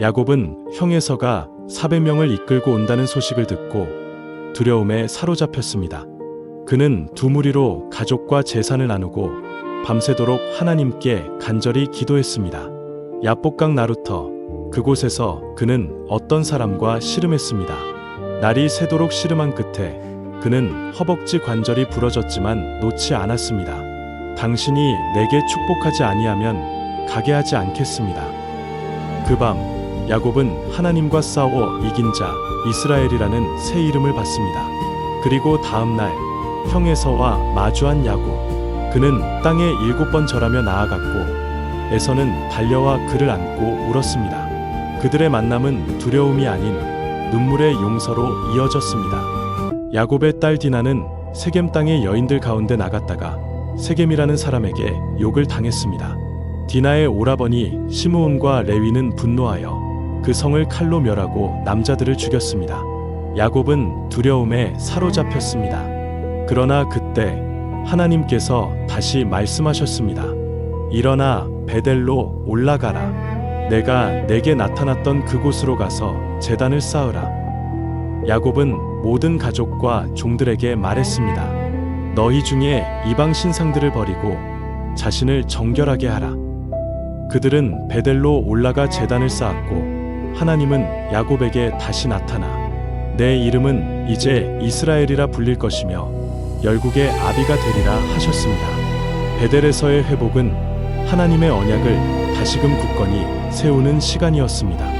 야곱은 형에서가 400명을 이끌고 온다는 소식을 듣고 두려움에 사로잡혔습니다. 그는 두 무리로 가족과 재산을 나누고 밤새도록 하나님께 간절히 기도했습니다. 야복강 나루터 그곳에서 그는 어떤 사람과 씨름했습니다. 날이 새도록 씨름한 끝에 그는 허벅지 관절이 부러졌지만 놓지 않았습니다. 당신이 내게 축복하지 아니하면 가게 하지 않겠습니다. 그밤 야곱은 하나님과 싸워 이긴 자 이스라엘이라는 새 이름을 받습니다. 그리고 다음 날 형에서와 마주한 야곱 그는 땅에 일곱 번 절하며 나아갔고 에서는 달려와 그를 안고 울었습니다. 그들의 만남은 두려움이 아닌 눈물의 용서로 이어졌습니다. 야곱의 딸 디나는 세겜 땅의 여인들 가운데 나갔다가 세겜이라는 사람에게 욕을 당했습니다. 디나의 오라버니 시므온과 레위는 분노하여 그 성을 칼로 멸하고 남자들을 죽였습니다. 야곱은 두려움에 사로잡혔습니다. 그러나 그때 하나님께서 다시 말씀하셨습니다. 일어나 베델로 올라가라. 내가 내게 나타났던 그곳으로 가서 재단을 쌓으라. 야곱은 모든 가족과 종들에게 말했습니다. 너희 중에 이방 신상들을 버리고 자신을 정결하게 하라. 그들은 베델로 올라가 재단을 쌓았고 하나님은 야곱에게 다시 나타나 내 이름은 이제 이스라엘이라 불릴 것이며 열국의 아비가 되리라 하셨습니다. 베델에서의 회복은 하나님의 언약을 다시금 굳건히 세우는 시간이었습니다.